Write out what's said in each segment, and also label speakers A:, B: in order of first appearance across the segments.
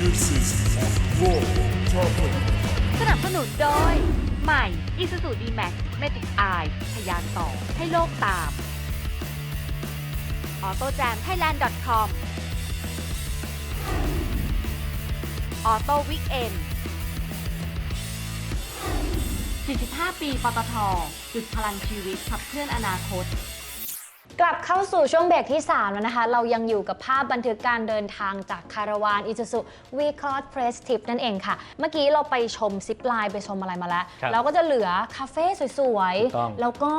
A: new season of World Topic.
B: สนับสนุนโดย ใหม่ Isuzu D-Max Matic Eye ทะยานต่อให้โลกตาม AutoJam Thailand com Auto Weekend 45 ปี ปตทจุดพลังชีวิตขับเคลื่อนอนาคต
C: กลับเข้าสู่ช่วงเบรกที่ 3 แล้วนะคะ เรายังอยู่กับภาพบันทึกการเดินทางจากคาราวานอิ u z u We Cross Press Tip นั่นเองค่ะ เมื่อกี้เราไปชมซิปไลน์ไปชมอะไรมาแล้ว
D: ครับ
C: เราก็จะเหลือคาเฟ่สวย
D: ถูกต้อง
C: ๆ แล้วก็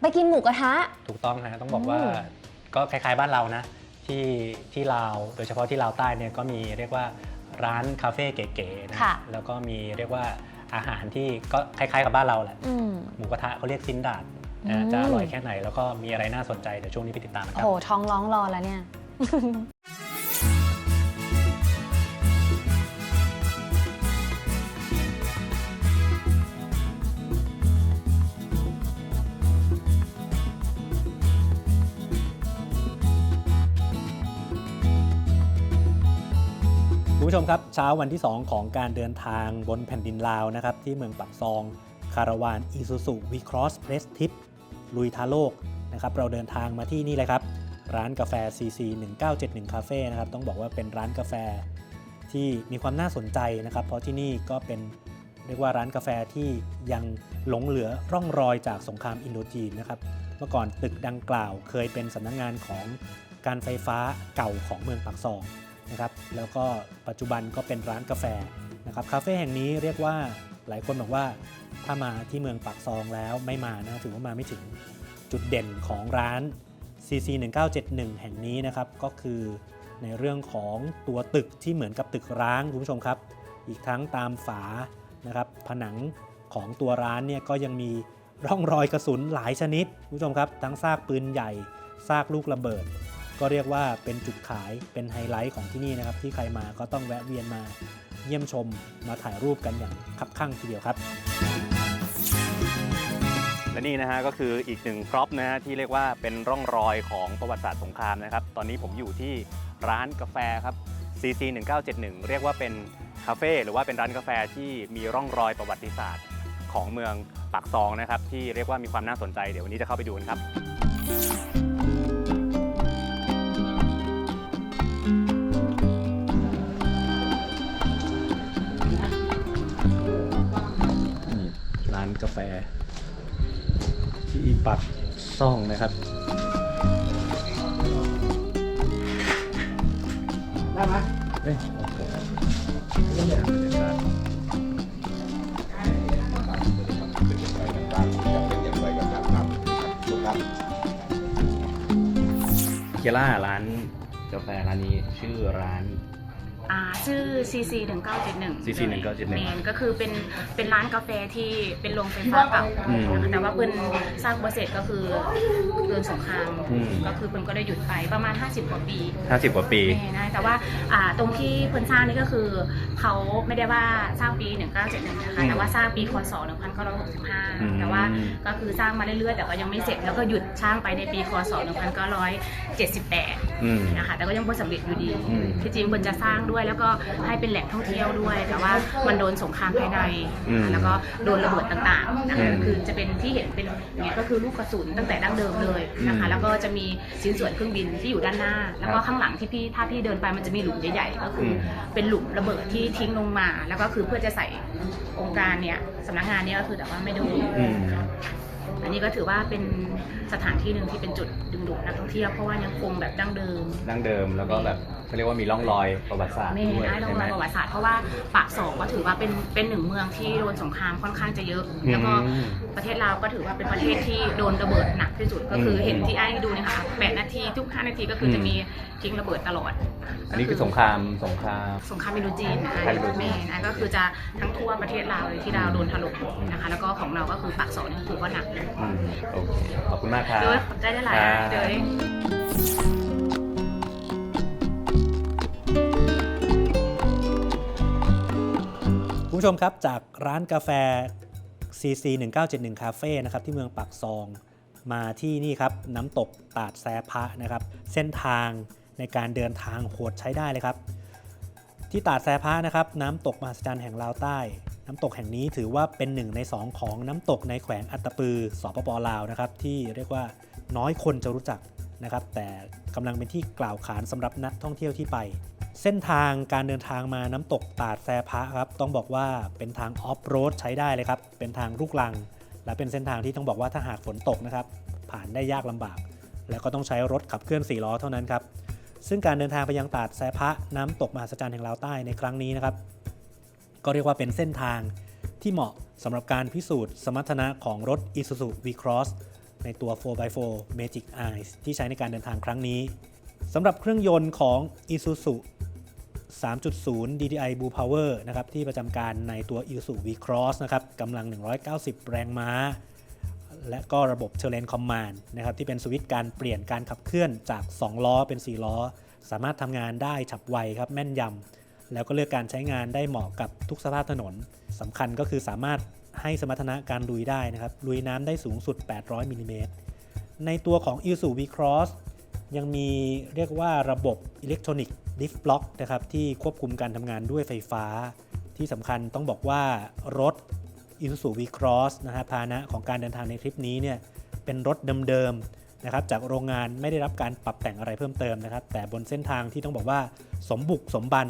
C: ไปกินหมูกระทะ
D: ถูกต้องนะต้องบอกว่า
C: อืม
D: ก็คล้ายๆบ้านเรานะที่ที่ลาวโดยเฉพาะที่ลาวใต้เนี่ยก็มีเรียกว่าร้านคาเฟ่เก๋ๆนะ
C: ค่ะ
D: แล้วก็มีเรียกว่าอาหารที่ก็คล้ายๆกับบ้านเราแหละ
C: อืม
D: หมูกระทะเขาเรียกซินดาด
C: อื
D: นะ
C: ม
D: จะอร่อยแค่ไหนแล้วก็มีอะไรน่าสนใจเดี๋ยวช่วงนี้ไปติดตามนะค
C: โอ้
D: รับ
C: โหท้องร้องรอแล้วเนี่ย
D: คุณผู้ชมครับเช้าวันที่ 2 ของการเดินทางบนแผ่นดินลาวนะครับที่เมืองปักซอง คาราวานอีซูซูวีครอสเพรสทิป ลุยทาโลกนะครับเราเดินทางมาที่นี่เลยครับ ร้านกาแฟ CC 1971คาเฟ่นะครับต้องบอกว่าเป็นร้านกาแฟที่มีความน่าสนใจนะครับ เพราะที่นี่ก็เป็นเรียกว่าร้านกาแฟที่ยังหลงเหลือร่องรอยจากสงครามอินโดจีนนะครับเมื่อก่อนตึกดังกล่าวเคยเป็นสำนักงงานของการไฟฟ้าเก่าของเมืองปักซองนะครับแล้วก็ปัจจุบันก็เป็นร้านกาแฟนะครับคาเฟ่แห่งนี้เรียกว่า หลายคนบอกว่าถ้ามาที่เมืองปากซองแล้วไม่มานะถือว่ามาไม่ถึงจุดเด่นของร้าน CC 1971แห่งนี้นะครับก็คือในเรื่องของตัวตึกที่เหมือนกับตึกร้างคุณผู้ชมครับ อีกทั้งตามฝานะครับผนังของตัวร้านเนี่ยก็ยังมีร่องรอยกระสุนหลายชนิดคุณผู้ชมครับ ทั้งซากปืนใหญ่ซากลูกระเบิด ก็เรียกว่าเป็นจุดขายเป็นไฮไลท์ของที่นี่นะครับ ที่ใครมาก็ต้องแวะเวียนมา เยี่ยมชมมาถ่ายรูปกันอย่างคับข้างทีเดียวครับ และนี่นะฮะก็คืออีกหนึ่งพร็อพนะฮะที่เรียกว่าเป็นร่องรอยของประวัติศาสตร์สงครามนะครับ ตอนนี้ผมอยู่ที่ร้านกาแฟครับ CC 1971 เรียกว่าเป็นคาเฟ่หรือว่าเป็นร้านกาแฟที่มีร่องรอยประวัติศาสตร์ของเมืองปากซองนะครับ ที่เรียกว่ามีความน่าสนใจเดี๋ยววันนี้จะเข้าไปดูกันครับ ปักซ่องนะครับได้ไหมเอ้ยโอเคบรรยากาศเคียร่าร้านกาแฟร้านนี้ชื่อร้าน
E: อ่า ชื่อ CC 1971
D: CC 1971
E: เมนก็คือเป็นเป็นร้านกาแฟที่เป็นโรงไฟฟ้าเก่า
D: อืม
E: แต่ว่าเพิ่นสร้างโปรเซสก็คือเกินสงคราม
D: อืม
E: ก็คือเพิ่นก็ได้หยุดไปประมาณ 50 กว่าปี
D: 50กว่าปี
E: แน่นะแต่ว่าอ่าตรงที่เพิ่นสร้างนี่ก็คือเขาไม่ได้ว่าสร้างปี 1971 นะคะ
D: อืม
E: แต่ว่าสร้างปีคศ
D: อืม
E: 1965 แต่ว่าก็คือสร้างมาเรื่อยๆ แต่ก็ยังไม่เสร็จแล้วก็หยุดสร้างไปในปีคศ1978
D: อืม
E: นะคะแต่ก็ยังไม่สำเร็จอยู่ดี
D: อืม
E: ที่จริงควรจะสร้างด้วย แล้วก็ให้เป็นแหล่งท่องเที่ยวด้วย แต่ว่ามันโดนสงครามภายใน
D: อืม
E: แล้วก็โดนระเบิดต่างๆนะ
D: อื
E: คะ
D: ม
E: คือจะเป็นที่เห็นเป็นอย่างเงี้ยก็คือลูกกระสุนตั้งแต่ดั้งเดิมเลยนะคะ
D: อืม
E: แล้วก็จะมีชิ้นส่วนเครื่องบินที่อยู่ด้านหน้า แล้วก็
D: ครับ
E: ข้างหลังที่พี่ถ้าพี่เดินไปมันจะมีหลุมใหญ่ๆก็คืออ
D: ม
E: เป็นหลุมระเบิดที่ทิ้งลงมา แล้วก็คือเพื่อจะใส่องค์การเนี้ยสำนักงานเนี้ยก็คือแต่ว่าไม่โดน
D: อืม
E: อันนี้ก็ถือว่าเป็นสถานที่หนึ่งที่เป็นจุดดึงดูดนักท่องเที่ยวเพราะว่ายังคงแบบดั้งเดิม
D: ดั้งเดิมแล้วก็แบบเขาเรียกว่ามีร่องรอยประวัติศาสตร์
E: ไม่
D: ด้วย
E: ได้ต้อง
D: ใช่ไหม
E: รอยประวัติศาสตร์เพราะว่าปากสองก็ถือว่าเป็นเป็นหนึ่งเมืองที่โดนสงครามค่อนข้างจะเยอะแล้วก็
D: อืม
E: ประเทศลาวก็ถือว่าเป็นประเทศที่โดนระเบิดหนักที่สุดก็คืออ
D: ม
E: เห็นที่ไอ้ดูเนี่ยค่ะแปดนาทีทุกห้านาทีก็คืออ
D: ม
E: จะมีทิ้งระเบิดตลอด
D: อันนี้คือสงครามสงคราม
E: สงครามอินโดจีนนะคะ
D: อินโดจีน
E: แม่นะก็คือจะทั้งทั่วประเทศลาวเลยที่ดาวโดนถล่มนะคะ แล้วก็ของเราก็คือปากสองนี่ก็ถือว่าหนักเลย
D: อืมโอเคขอบคุณมากครับ
E: โดยได้ได้หลาย
D: ครับ
E: โดย
D: คุณผู้ชมครับจากร้านกาแฟ CC 1971คาเฟ่นะครับที่เมืองปากซองมาที่นี่ครับน้ำตกตาดแซพะนะครับ เส้นทางในการเดินทางโหดใช้ได้เลยครับ ที่ตาดแซพะนะครับ น้ำตกมหัศจรรย์แห่งลาวใต้ น้ำตกแห่งนี้ถือว่าเป็นหนึ่งในสองของน้ำตกในแขวงอัตตปือสปปลาวนะครับที่เรียกว่าน้อยคนจะรู้จักนะครับ แต่กำลังเป็นที่กล่าวขานสำหรับนักท่องเที่ยวที่ไป เส้นทางการเดินทางมาน้ำตกตาดแซพะครับต้องบอกว่าเป็นทางออฟโรดใช้ได้เลยครับ เป็นทางลูกลัง และเป็นเส้นทางที่ต้องบอกว่าถ้าหากฝนตกนะครับ ผ่านได้ยากลำบาก แล้วก็ต้องใช้รถขับเคลื่อน4ล้อเท่านั้นครับซึ่งการเดินทางไปยังตาดแซพะน้ำตกมหัศจรรย์แห่งลาวใต้ในครั้งนี้นะครับ ก็เรียกว่าเป็นเส้นทางที่เหมาะสำหรับการพิสูจน์สมรรถนะของรถ Isuzu V-Cross ในตัว 4x4 Magic Eyes ที่ใช้ในการเดินทางครั้งนี้สำหรับเครื่องยนต์ของ Isuzu 3.0 DDI Blue Power นะครับที่ประจำการในตัว Isuzu V-Cross นะครับกำลัง 190 แรงม้า และก็ระบบ Terrain Command นะครับที่เป็นสวิตช์การเปลี่ยนการขับเคลื่อนจาก 2 ล้อเป็น 4 ล้อ สามารถทำงานได้ฉับไวครับแม่นยำ แล้วก็เลือกการใช้งานได้เหมาะกับทุกสภาพถนนสำคัญก็คือสามารถให้สมรรถนะการลุยได้นะครับ ลุยน้ำได้สูงสุด 800มิลลิเมตรในตัวของ i s u V-Cross ยังมีเรียกว่าระบบอิเล็กทรอนิกส์ดิฟบล็อกนะครับที่ควบคุมการทำงานด้วยไฟฟ้า ที่สำคัญต้องบอกว่ารถ i s u V-Cross นะฮะพาหนะของการเดินทางในคลิปนี้เนี่ยเป็นรถเดิมๆนะครับจากโรงงานไม่ได้รับการปรับแต่งอะไรเพิ่มเติมนะครับ แต่บนเส้นทางที่ต้องบอกว่าสมบุกสมบัน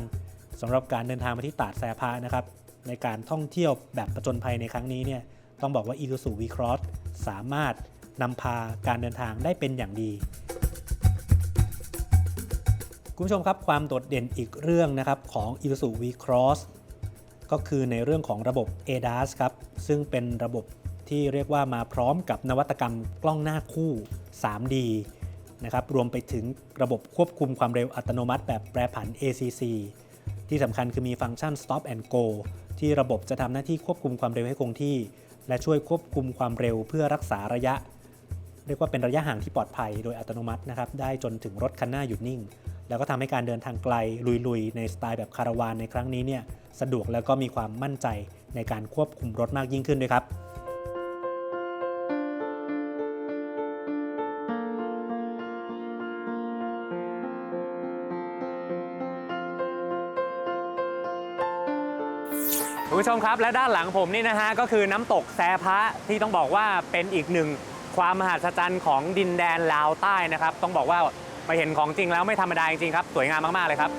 D: สำหรับการเดินทางมาที่ตาดแซพานะครับในการท่องเที่ยวแบบประจนภัยในครั้งนี้เนี่ยต้องบอกว่า Isuzu V-Cross สามารถนำพาการเดินทางได้เป็นอย่างดี คุณผู้ชมครับความโดดเด่นอีกเรื่องนะครับของ Isuzu V-Cross ก็คือในเรื่องของระบบ ADAS ครับ ซึ่งเป็นระบบที่เรียกว่ามาพร้อมกับนวัตกรรมกล้องหน้าคู่ 3D นะครับรวมไปถึงระบบควบคุมความเร็วอัตโนมัติแบบแปรผัน ACC ที่สำคัญคือมีฟังก์ชัน Stop and Go ที่ระบบจะทำหน้าที่ควบคุมความเร็วให้คงที่ และช่วยควบคุมความเร็วเพื่อรักษาระยะ เรียกว่าเป็นระยะห่างที่ปลอดภัยโดยอัตโนมัตินะครับได้จนถึงรถคันหน้าหยุดนิ่ง แล้วก็ทำให้การเดินทางไกลลุยๆ ในสไตล์แบบคาราวานในครั้งนี้เนี่ยสะดวกแล้วก็มีความมั่นใจในการควบคุมรถมากยิ่งขึ้นด้วยครับ
F: คุณผู้ชมครับและด้านหลังผมนี่นะฮะก็คือน้ำตกแซพระที่ต้องบอกว่าเป็นอีกหนึ่งความมหัศจรรย์ของดินแดนลาวใต้นะครับ ต้องบอกว่ามาเห็นของจริงแล้วไม่ธรรมดาจริงๆครับ สวยงามมากๆเลยครับ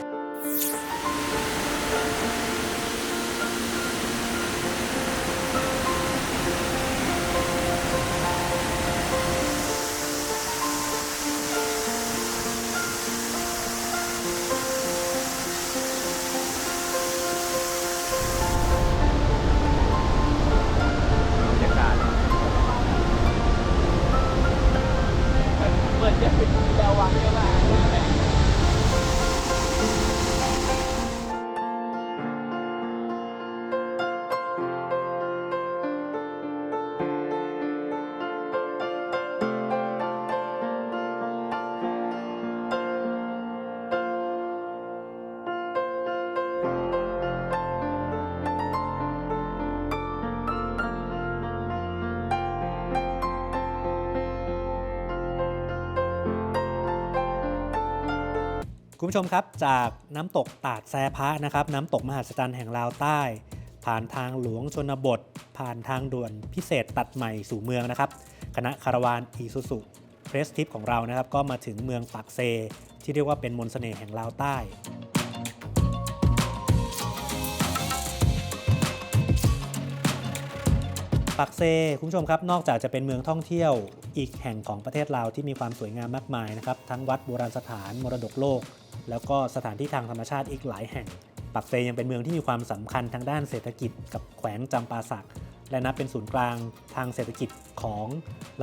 D: คุณผู้ชมครับจากน้ำตกตาดแซพะนะครับน้ำตกมหัศจรรย์แห่งลาวใต้ ผ่านทางหลวงชนบท ผ่านทางด่วนพิเศษตัดใหม่สู่เมืองนะครับคณะคาราวานอีซูซุเพรสทิปของเรานะครับก็มาถึงเมืองปากเซ ที่เรียกว่าเป็นมนสเสน่ห์แห่งลาวใต้ปักเซคุณผู้ชมครับนอกจากจะเป็นเมืองท่องเที่ยวอีกแห่งของประเทศลาวที่มีความสวยงามมากมายนะครับ ทั้งวัดโบราณสถานมรดกโลก แล้วก็สถานที่ทางธรรมชาติอีกหลายแห่ง ปักเซยังเป็นเมืองที่มีความสำคัญทางด้านเศรษฐกิจกับแขวงจำปาสัก และนับเป็นศูนย์กลางทางเศรษฐกิจของ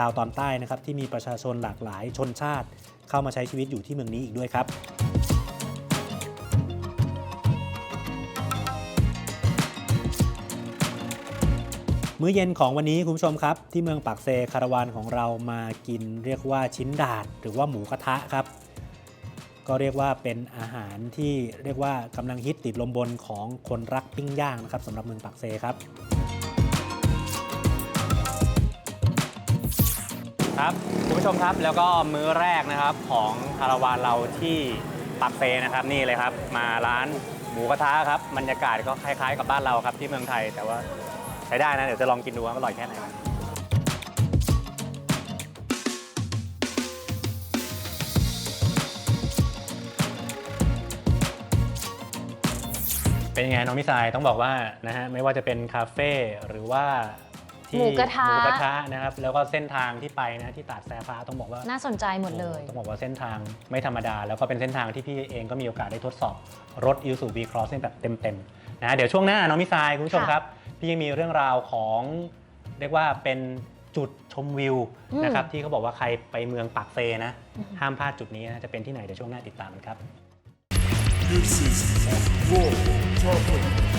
D: ลาวตอนใต้นะครับที่มีประชาชนหลากหลายชนชาติ เข้ามาใช้ชีวิตอยู่ที่เมืองนี้อีกด้วยครับมื้อเย็นของวันนี้คุณผู้ชมครับ ที่เมืองปากเซคาราวานของเรามากินเรียกว่าชิ้นดาดหรือว่าหมูกระทะครับ ก็เรียกว่าเป็นอาหารที่เรียกว่ากำลังฮิตติดลมบนของคนรักปิ้งย่างนะครับสำหรับเมืองปากเซครับ
F: ครับคุณผู้ชมครับแล้วก็มื้อแรกนะครับของคาราวานเราที่ปักเซนะครับนี่เลยครับมาร้าน
D: หมูกระทะครับบรรยากาศก็คล้ายๆ กับบ้านเราครับที่เมืองไทย แต่ว่าใช้ได้นะเดี๋ยวจะลองกินดูว่าอร่อยแค่ไหน เป็นยังไงน้องมิสายต้องบอกว่านะฮะไม่ว่าจะเป็นคาเฟ่หรือว่าที่
C: หมูกระทะ
D: หมูกระทะนะครับแล้วก็เส้นทางที่ไปนะที่ตาดแซฟ้าต้องบอกว่า
C: น่าสนใจหมดเลย
D: ต้องบอกว่าเส้นทางไม่ธรรมดา แล้วก็เป็นเส้นทางที่พี่เองก็มีโอกาสได้ทดสอบ รถ i s u v Cross เนี่ยแบบเต็มๆนะเดี๋ยวช่วงหน้าน้องมิสายคุณผู้ชม
C: ค่ะ
D: ครับ พี่ยังมีเรื่องราวของเรียกว่าเป็นจุดชมวิว
C: อืม
D: นะครับที่เขาบอกว่าใครไปเมืองปากเซนะ ห้ามพลาดจุดนี้นะจะเป็นที่ไหนเดี๋ยวช่วงหน้าติดตามกันครับ
A: This is a global problem.